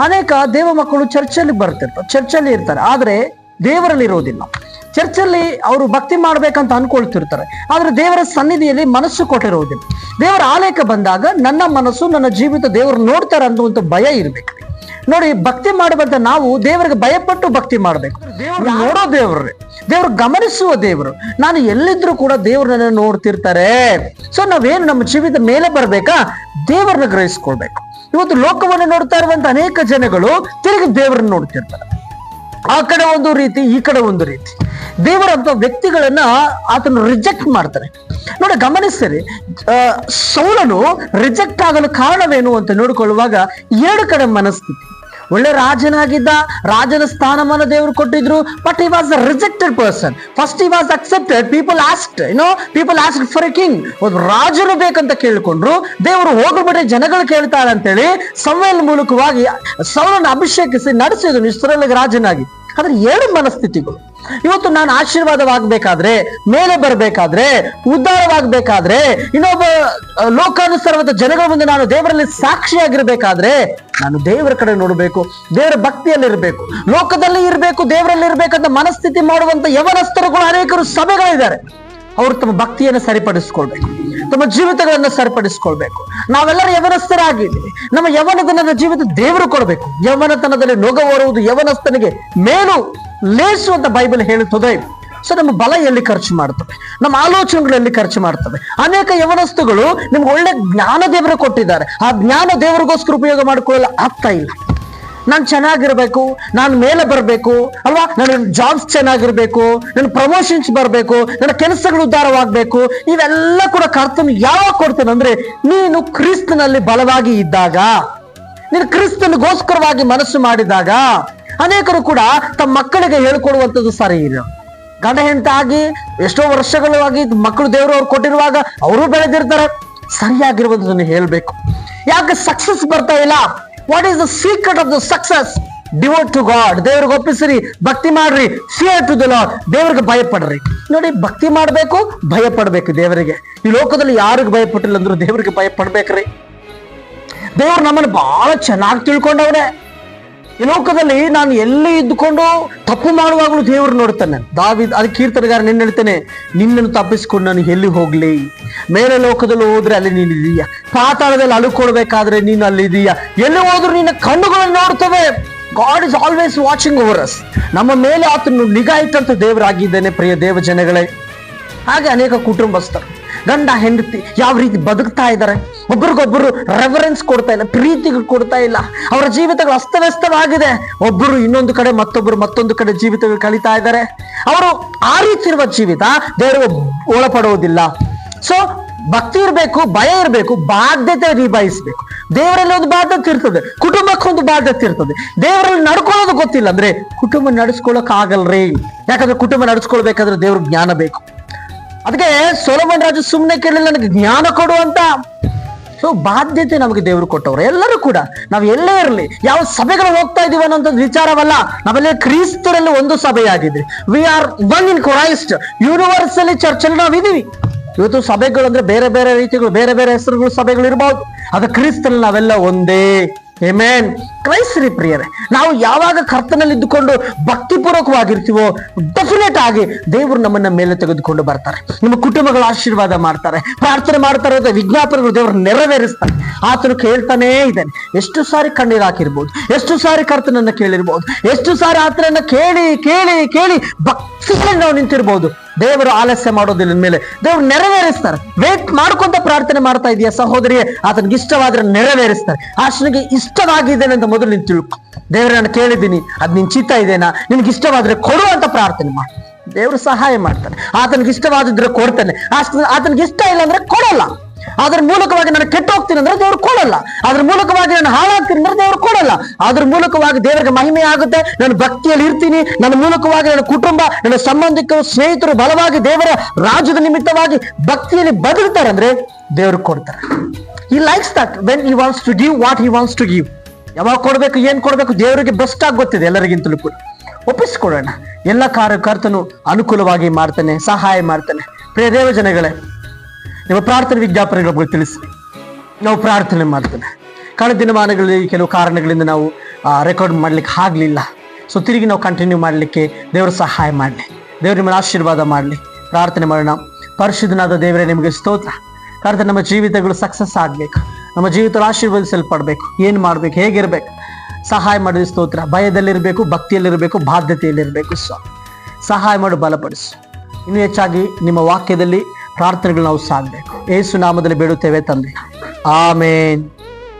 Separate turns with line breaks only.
ಅನೇಕ ದೇವ ಮಕ್ಕಳು ಚರ್ಚಲ್ಲಿ ಬರ್ತಿರ್ತಾರೆ ಚರ್ಚಲ್ಲಿ ಇರ್ತಾರೆ. ಆದ್ರೆ ದೇವರಲ್ಲಿ ಇರೋದಿಲ್ಲ ಚರ್ಚಲ್ಲಿ ಅವರು ಭಕ್ತಿ ಮಾಡ್ಬೇಕಂತ ಅನ್ಕೊಳ್ತಿರ್ತಾರೆ. ಆದ್ರೆ ದೇವರ ಸನ್ನಿಧಿಯಲ್ಲಿ ಮನಸ್ಸು ಕೊಟ್ಟಿರೋದಿಲ್ಲ ದೇವರ ಆಲಯಕ್ಕೆ ಬಂದಾಗ ನನ್ನ ಮನಸ್ಸು ನನ್ನ ಜೀವಿತ ದೇವರು ನೋಡ್ತಾರೆ ಅನ್ನುವಂಥ ಭಯ ಇರ್ಬೇಕು. ನೋಡಿ ಭಕ್ತಿ ಮಾಡುವಂತ ನಾವು ದೇವರಿಗೆ ಭಯಪಟ್ಟು ಭಕ್ತಿ ಮಾಡಬೇಕು. ದೇವರು ನೋಡೋ ದೇವ್ರೆ ದೇವ್ರು ಗಮನಿಸುವ ದೇವರು. ನಾನು ಎಲ್ಲಿದ್ರು ಕೂಡ ದೇವ್ರನ್ನ ನೋಡ್ತಿರ್ತಾರೆ. ಸೊ ನಾವೇನು ನಮ್ಮ ಜೀವಿತ ಮೇಲೆ ಬರ್ಬೇಕಾ? ದೇವರನ್ನ ಗ್ರಹಿಸ್ಕೊಳ್ಬೇಕು. ಇವತ್ತು ಲೋಕವನ್ನು ನೋಡ್ತಾ ಇರುವಂತ ಅನೇಕ ಜನಗಳು ತಿರುಗಿ ದೇವರನ್ನ ನೋಡ್ತಿರ್ತಾರೆ. ಆ ಕಡೆ ಒಂದು ರೀತಿ, ಈ ಕಡೆ ಒಂದು ರೀತಿ. ದೇವರಂತ ವ್ಯಕ್ತಿಗಳನ್ನ ಆತನ ರಿಜೆಕ್ಟ್ ಮಾಡ್ತಾರೆ. ನೋಡಿ, ಗಮನಿಸ್ತೀರಿ ಸೌಲನು ರಿಜೆಕ್ಟ್ ಆಗಲು ಕಾರಣವೇನು ಅಂತ ನೋಡಿಕೊಳ್ಳುವಾಗ ಎರಡು ಕಡೆ ಮನಸ್ಥಿತಿ. ಒಳ್ಳೆ ರಾಜನಾಗಿದ್ದ ರಾಜನ ಸ್ಥಾನಮಾನ ದೇವರು ಕೊಟ್ಟಿದ್ರು but he was a rejected person first he was accepted people asked ಏನೋ people asked for a king ರಾಜರು ಬೇಕಂತ ಕೇಳಿಕೊಂಡ್ರು, ದೇವರು ಹೋಗಬಿಟ್ಟೆ ಜನಗಳು ಕೇಳ್ತಾರೆ ಅಂತೇಳಿ ಸಂವೇಲ್ ಮೂಲಕವಾಗಿ ಸೌಲನ್ನು ಅಭಿಷೇಕಿಸಿ ನಡೆಸಿದನು ಇಸ್ರೇಲ್ ರಾಜನಾಗಿ. ಆದ್ರೆ ಎರಡು ಮನಸ್ಥಿತಿಗಳು. ಇವತ್ತು ನಾನು ಆಶೀರ್ವಾದವಾಗಬೇಕಾದ್ರೆ, ಮೇಲೆ ಬರಬೇಕಾದ್ರೆ ಉದ್ಧಾರವಾಗಬೇಕಾದ್ರೆ ಇನ್ನೊಬ್ಬ ಲೋಕಾನುಸಾರವಾದ ಜನಗಳ ಮುಂದೆ ನಾನು ದೇವರಲ್ಲಿ ಸಾಕ್ಷಿಯಾಗಿರ್ಬೇಕಾದ್ರೆ, ನಾನು ದೇವರ ಕಡೆ ನೋಡಬೇಕು, ದೇವರ ಭಕ್ತಿಯಲ್ಲಿ ಇರಬೇಕು ಲೋಕದಲ್ಲಿ ಇರಬೇಕು, ದೇವರಲ್ಲಿ ಇರಬೇಕಂತ ಮನಸ್ಥಿತಿ ಮಾಡುವಂತ ಯವನಸ್ಥರುಗಳು ಅನೇಕರು ಸಭೆಗಳಿದ್ದಾರೆ. ಅವರು ತಮ್ಮ ಭಕ್ತಿಯನ್ನು ಸರಿಪಡಿಸ್ಕೊಳ್ಬೇಕು. ತಮ್ಮ ಜೀವಿತಗಳನ್ನ ಸರಿಪಡಿಸ್ಕೊಳ್ಬೇಕು. ನಾವೆಲ್ಲರೂ ಯವನಸ್ಥರಾಗಿದ್ದೀವಿ. ನಮ್ಮ ಯವನತನದ ಜೀವಿತ ದೇವರು ಕೊಡಬೇಕು. ಯವನತನದಲ್ಲಿ ನೊಗ ಓರುವುದು ಯವನಸ್ಥನಿಗೆ ಮೇಲು ಲೇಸುವಂತ ಬೈಬಲ್ ಹೇಳುತ್ತದೆ. ಸೊ ನಮ್ಮ ಬಲ ಎಲ್ಲಿ ಖರ್ಚು ಮಾಡ್ತವೆ? ನಮ್ಮ ಆಲೋಚನೆಗಳಲ್ಲಿ ಖರ್ಚು ಮಾಡ್ತವೆ? ಅನೇಕ ಯವನಸ್ತುಗಳು ನಿಮ್ಗೆ ಒಳ್ಳೆ ಜ್ಞಾನ ದೇವರು ಕೊಟ್ಟಿದ್ದಾರೆ. ಆ ಜ್ಞಾನ ದೇವರಿಗೋಸ್ಕರ ಉಪಯೋಗ ಮಾಡಿಕೊಳ್ಳಲು ಆಗ್ತಾ ಇಲ್ಲ. ನಾನು ಚೆನ್ನಾಗಿರ್ಬೇಕು, ನಾನು ಮೇಲೆ ಬರಬೇಕು, ಅಲ್ವಾ? ನನ್ನ ಜಾಬ್ಸ್ ಚೆನ್ನಾಗಿರ್ಬೇಕು, ನನ್ನ ಪ್ರಮೋಷನ್ಸ್ ಬರಬೇಕು, ನನ್ನ ಕೆಲಸಗಳು ಉದ್ಧಾರವಾಗಬೇಕು, ಇವೆಲ್ಲ ಕೂಡ ಕರ್ತನು ಯಾವಾಗ ಕೊಡ್ತೇನೆ ಅಂದ್ರೆ ನೀನು ಕ್ರಿಸ್ತನಲ್ಲಿ ಬಲವಾಗಿ ಇದ್ದಾಗ, ನೀನು ಕ್ರಿಸ್ತನಗೋಸ್ಕರವಾಗಿ ಮನಸ್ಸು ಮಾಡಿದಾಗ, ಅನೇಕರು ಕೂಡ ತಮ್ಮ ಮಕ್ಕಳಿಗೆ ಹೇಳ್ಕೊಡುವಂಥದ್ದು ಸರಿ ಇಲ್ಲ. ಗಂಡ ಹೆಂಡತಾಗಿ ಎಷ್ಟೋ ವರ್ಷಗಳು ಆಗಿ ಮಕ್ಕಳು ದೇವರು ಅವ್ರು ಕೊಟ್ಟಿರುವಾಗ ಅವರು ಬೆಳೆದಿರ್ತಾರೆ. ಸರಿಯಾಗಿರುವುದನ್ನು ಹೇಳಬೇಕು. ಯಾಕೆ ಸಕ್ಸಸ್ ಬರ್ತಾ ಇಲ್ಲ? What is the secret of the success devote to God ದೇವ್ರಿಗೆ ಒಪ್ಪಿಸಿರಿ, ಭಕ್ತಿ ಮಾಡ್ರಿ ಫಿಯರ್ ಟು ದ ಲಾಡ್ ದೇವ್ರಿಗೆ ಭಯ ಭಯಪಡ್ರಿ. ನೋಡಿ, ಭಕ್ತಿ ಮಾಡಬೇಕು ಭಯ ಪಡ್ಬೇಕು ದೇವರಿಗೆ. ಈ ಲೋಕದಲ್ಲಿ ಯಾರಿಗೆ ಭಯಪಟ್ಟಿಲ್ಲ ಅಂದ್ರು ದೇವ್ರಿಗೆ ಭಯ ಪಡ್ಬೇಕ್ರಿ ದೇವ್ರು ನಮ್ಮನ್ನು ಬಹಳ ಚೆನ್ನಾಗಿ ತಿಳ್ಕೊಂಡವ್ರೆ ಈ ಲೋಕದಲ್ಲಿ ನಾನು ಎಲ್ಲಿ ಇದ್ದುಕೊಂಡು ತಪ್ಪು ಮಾಡುವಾಗಲೂ ದೇವರು ನೋಡ್ತಾನೆ ದಾವಿ ಅದು ಕೀರ್ತನೆಗಾರ ನಿನ್ನ ಹೇಳ್ತೇನೆ, ನಿನ್ನನ್ನು ತಪ್ಪಿಸ್ಕೊಂಡು ನಾನು ಎಲ್ಲಿ ಹೋಗ್ಲಿ? ಮೇಲೆ ಲೋಕದಲ್ಲಿ ಹೋದ್ರೆ ಅಲ್ಲಿ ನೀನು ಇದೀಯ. ಪಾತಾಳದಲ್ಲಿ ಅಳುಕೊಳ್ಬೇಕಾದ್ರೆ ನೀನು ಅಲ್ಲಿ ಇದೀಯ. ಎಲ್ಲಿ ಹೋದ್ರು ನಿನ್ನ ಕಣ್ಣುಗಳನ್ನು ನೋಡ್ತವೆ. God is always watching over us ನಮ್ಮ ಮೇಲೆ ಆತನು ನಿಗಾ ಇಟ್ಟಂತ ದೇವರಾಗಿದ್ದೇನೆ, ಪ್ರಿಯ ದೇವ ಜನಗಳೇ ಹಾಗೆ ಅನೇಕ ಕುಟುಂಬಸ್ಥರು. ಗಂಡ ಹೆಂಡತಿ ಯಾವ ರೀತಿ ಬದುಕ್ತಾ ಇದ್ದಾರೆ? ಒಬ್ರಿಗೊಬ್ಬರು ರೆಫರೆನ್ಸ್ ಕೊಡ್ತಾ ಇಲ್ಲ ಪ್ರೀತಿಗೆ ಕೊಡ್ತಾ ಇಲ್ಲ. ಅವರ ಜೀವಿತಗಳು ಅಸ್ತವ್ಯಸ್ತವಾಗಿದೆ. ಒಬ್ಬರು ಇನ್ನೊಂದು ಕಡೆ ಮತ್ತೊಬ್ಬರು ಮತ್ತೊಂದು ಕಡೆ ಜೀವಿತಗಳು ಕಳೀತಾ ಇದ್ದಾರೆ. ಅವರು ಆ ಜೀವಿತ ದೇವರು ಒಳಪಡುವುದಿಲ್ಲ. ಸೊ ಭಕ್ತಿ ಇರಬೇಕು, ಭಯ ಇರಬೇಕು, ಬಾಧ್ಯತೆ ನಿಭಾಯಿಸಬೇಕು. ದೇವರಲ್ಲಿ ಒಂದು ಬಾಧ್ಯತೆ ಇರ್ತದೆ ಕುಟುಂಬಕ್ಕೊಂದು ಬಾಧ್ಯತೆ ಇರ್ತದೆ. ದೇವರಲ್ಲಿ ನಡ್ಕೊಳ್ಳೋದು ಗೊತ್ತಿಲ್ಲ ಅಂದ್ರೆ ಕುಟುಂಬ ನಡೆಸ್ಕೊಳಕ್ ಆಗಲ್ರಿ ಯಾಕಂದ್ರೆ ಕುಟುಂಬ ನಡೆಸ್ಕೊಳ್ಬೇಕಾದ್ರೆ ದೇವ್ರ ಜ್ಞಾನ ಬೇಕು. ಅದಕ್ಕೆ ಸೊಲಮನ್ ರಾಜು ಸುಮ್ಮನೆ ಕೇಳಲಿಲ್ಲ ನನಗೆ ಜ್ಞಾನ ಕೊಡು ಅಂತ. ಸೊ ಬಾಧ್ಯತೆ ನಮಗೆ ದೇವರು ಕೊಟ್ಟವರು, ಎಲ್ಲರೂ ಕೂಡ. ನಾವು ಎಲ್ಲೇ ಇರಲಿ, ಯಾವ ಸಭೆಗಳು ಹೋಗ್ತಾ ಇದೀವಿ ಅನ್ನೋಂಥ ವಿಚಾರವಲ್ಲ, ನಾವೆಲ್ಲ ಕ್ರಿಸ್ತರಲ್ಲಿ ಒಂದು ಸಭೆಯಾಗಿದೆ we are one in Christ universally ಚರ್ಚೆ ನಾವು ಇದೀವಿ ಇವತ್ತು ಸಭೆಗಳು ಅಂದ್ರೆ ಬೇರೆ ಬೇರೆ ರೀತಿಗಳು, ಬೇರೆ ಬೇರೆ ಹೆಸರುಗಳು ಸಭೆಗಳು ಇರಬಹುದು ಅದು ಕ್ರಿಸ್ತಲ್ಲಿ ನಾವೆಲ್ಲ ಒಂದೇ. ಏಮೇನ್ ಕ್ರೈಸ್ರಿ ಪ್ರಿಯರೇ, ನಾವು ಯಾವಾಗ ಕರ್ತನಲ್ಲಿ ಇದ್ದುಕೊಂಡು ಭಕ್ತಿಪೂರ್ವಕವಾಗಿರ್ತೀವೋ ಡೆಫಿನೆಟ್ ಆಗಿ ದೇವರು ನಮ್ಮನ್ನ ಮೇಲೆ ತೆಗೆದುಕೊಂಡು ಬರ್ತಾರೆ. ನಿಮ್ಮ ಕುಟುಂಬಗಳ ಆಶೀರ್ವಾದ ಮಾಡ್ತಾರೆ, ಪ್ರಾರ್ಥನೆ ಮಾಡ್ತಾರೆ ಅಂತ ವಿಜ್ಞಾಪನೆಗಳು ದೇವರು ನೆರವೇರಿಸ್ತಾರೆ. ಆತನು ಕೇಳ್ತಾನೇ ಇದ್ದಾನೆ. ಎಷ್ಟು ಸಾರಿ ಕಣ್ಣೀರು ಹಾಕಿರ್ಬೋದು, ಎಷ್ಟು ಸಾರಿ ಕರ್ತನನ್ನ ಕೇಳಿರ್ಬೋದು, ಎಷ್ಟು ಸಾರಿ ಆತನನ್ನ ಕೇಳಿ ಕೇಳಿ ಕೇಳಿ ಭಕ್ತಿಯಲ್ಲಿ ನಾವು ನಿಂತಿರ್ಬೋದು. ದೇವರು ಆಲಸ್ಯ ಮಾಡೋದಿಲ್ಲ ಮೇಲೆ. ದೇವರು ನೆರವೇರಿಸ್ತಾರೆ. ವೇಟ್ ಮಾಡ್ಕೊಂತ ಪ್ರಾರ್ಥನೆ ಮಾಡ್ತಾ ಇದೆಯಾ ಸಹೋದರಿಯೇ? ಆತನಿಗೆ ಇಷ್ಟವಾದ್ರೆ ನೆರವೇರಿಸ್ತಾರೆ. ಆಶ್ನಿಗೆ ಇಷ್ಟವಾಗಿದ್ದೇನೆ ಅಂತ ಮೊದಲು ನೀನು ತಿಳ್ಕೊ. ದೇವ್ರ, ನಾನು ಕೇಳಿದ್ದೀನಿ. ಅದು ನಿನ್ ಚಿತ್ತ ಇದೇನಾ? ನಿನ್ಗೆ ಇಷ್ಟವಾದ್ರೆ ಕೊಡು ಅಂತ ಪ್ರಾರ್ಥನೆ ಮಾಡಿ. ದೇವರು ಸಹಾಯ ಮಾಡ್ತಾನೆ. ಆತನಿಗೆ ಇಷ್ಟವಾದಿದ್ರೆ ಕೊಡ್ತಾನೆ. ಆತ ಆತನಿಗೆ ಇಷ್ಟ ಇಲ್ಲ ಅಂದ್ರೆ ಕೊಡಲ್ಲ. ಅದ್ರ ಮೂಲಕವಾಗಿ ನಾನು ಕೆಟ್ಟ ಹೋಗ್ತೀನಿ ಅಂದ್ರೆ ದೇವ್ರು ಕೊಡಲ್ಲ. ಅದ್ರ ಮೂಲಕವಾಗಿ ನಾನು ಹಾಳಾಗ್ತೀನಿ ಅಂದ್ರೆ ದೇವ್ರು ಕೊಡಲ್ಲ. ಅದ್ರ ಮೂಲಕವಾಗಿ ದೇವರಿಗೆ ಮಹಿಮೆ ಆಗುತ್ತೆ, ನಾನು ಭಕ್ತಿಯಲ್ಲಿ ಇರ್ತೀನಿ. ನನ್ನ ಮೂಲಕವಾಗಿ ನನ್ನ ಕುಟುಂಬ, ನನ್ನ ಸಂಬಂಧಿಕರು, ಸ್ನೇಹಿತರು, ಬಲವಾಗಿ ದೇವರ ರಾಜ್ಯದ ನಿಮಿತ್ತವಾಗಿ ಭಕ್ತಿಯಲ್ಲಿ ಬದುಕ್ತಾರೆ ಅಂದ್ರೆ ದೇವ್ರಿಗೆ ಕೊಡ್ತಾರೆ. He likes that when he wants to give what he wants to give ಯಾವಾಗ ಕೊಡ್ಬೇಕು, ಏನ್ ಕೊಡ್ಬೇಕು ದೇವರಿಗೆ ಬೆಸ್ಟ್ ಆಗಿ ಗೊತ್ತಿದೆ ಎಲ್ಲರಿಗಿಂತಲೂ ಕೂಡ. ಒಪ್ಪಿಸ್ಕೊಡೋಣ ಎಲ್ಲ ಕಾರ್ಯಕರ್ತನು ಅನುಕೂಲವಾಗಿ ಮಾಡ್ತಾನೆ, ಸಹಾಯ ಮಾಡ್ತಾನೆ. ಪ್ರಿಯ ದೇವ ಜನಗಳೇ ನಿಮ್ಮ ಪ್ರಾರ್ಥನೆ ವಿಜ್ಞಾಪನೆಗಳ ಬಗ್ಗೆ ತಿಳಿಸಿ. ನಾವು ಪ್ರಾರ್ಥನೆ ಮಾಡ್ತೇನೆ ಕಳೆದ ದಿನಮಾನಗಳಲ್ಲಿ ಕೆಲವು ಕಾರಣಗಳಿಂದ ನಾವು ರೆಕಾರ್ಡ್ ಮಾಡಲಿಕ್ಕೆ ಆಗಲಿಲ್ಲ. ಸೊ ತಿರುಗಿ ನಾವು ಕಂಟಿನ್ಯೂ ಮಾಡಲಿಕ್ಕೆ ದೇವರ ಸಹಾಯ ಮಾಡಲಿ. ದೇವರು ನಿಮ್ಮನ್ನು ಆಶೀರ್ವಾದ ಮಾಡಲಿ. ಪ್ರಾರ್ಥನೆ ಮಾಡೋಣ. ಪರಿಶುದ್ಧನಾದ ದೇವರೇ, ನಿಮಗೆ ಸ್ತೋತ್ರ. ಕರೆದ ನಮ್ಮ ಜೀವಿತಗಳು ಸಕ್ಸಸ್ ಆಗಬೇಕು. ನಮ್ಮ ಜೀವಿತ ಆಶೀರ್ವದಿಸಲ್ಪಡಬೇಕು. ಏನು ಮಾಡಬೇಕು? ಹೇಗಿರಬೇಕು? ಸಹಾಯ ಮಾಡಿದ ಸ್ತೋತ್ರ. ಭಯದಲ್ಲಿರಬೇಕು, ಭಕ್ತಿಯಲ್ಲಿರಬೇಕು, ಬಾಧ್ಯತೆಯಲ್ಲಿರಬೇಕು. ಸ್ವಾಮಿ ಸಹಾಯ ಮಾಡು, ಬಲಪಡಿಸು. ಇನ್ನೂ ಹೆಚ್ಚಾಗಿ ನಿಮ್ಮ ವಾಕ್ಯದಲ್ಲಿ ಪ್ರಾರ್ಥನೆಗಳು ನಾವು ಸಾಗಬೇಕು ಏಸು ನಾಮದಲ್ಲಿ ಬೇಡುತ್ತೇವೆ ತಂದೆ. ಆಮೇನ್.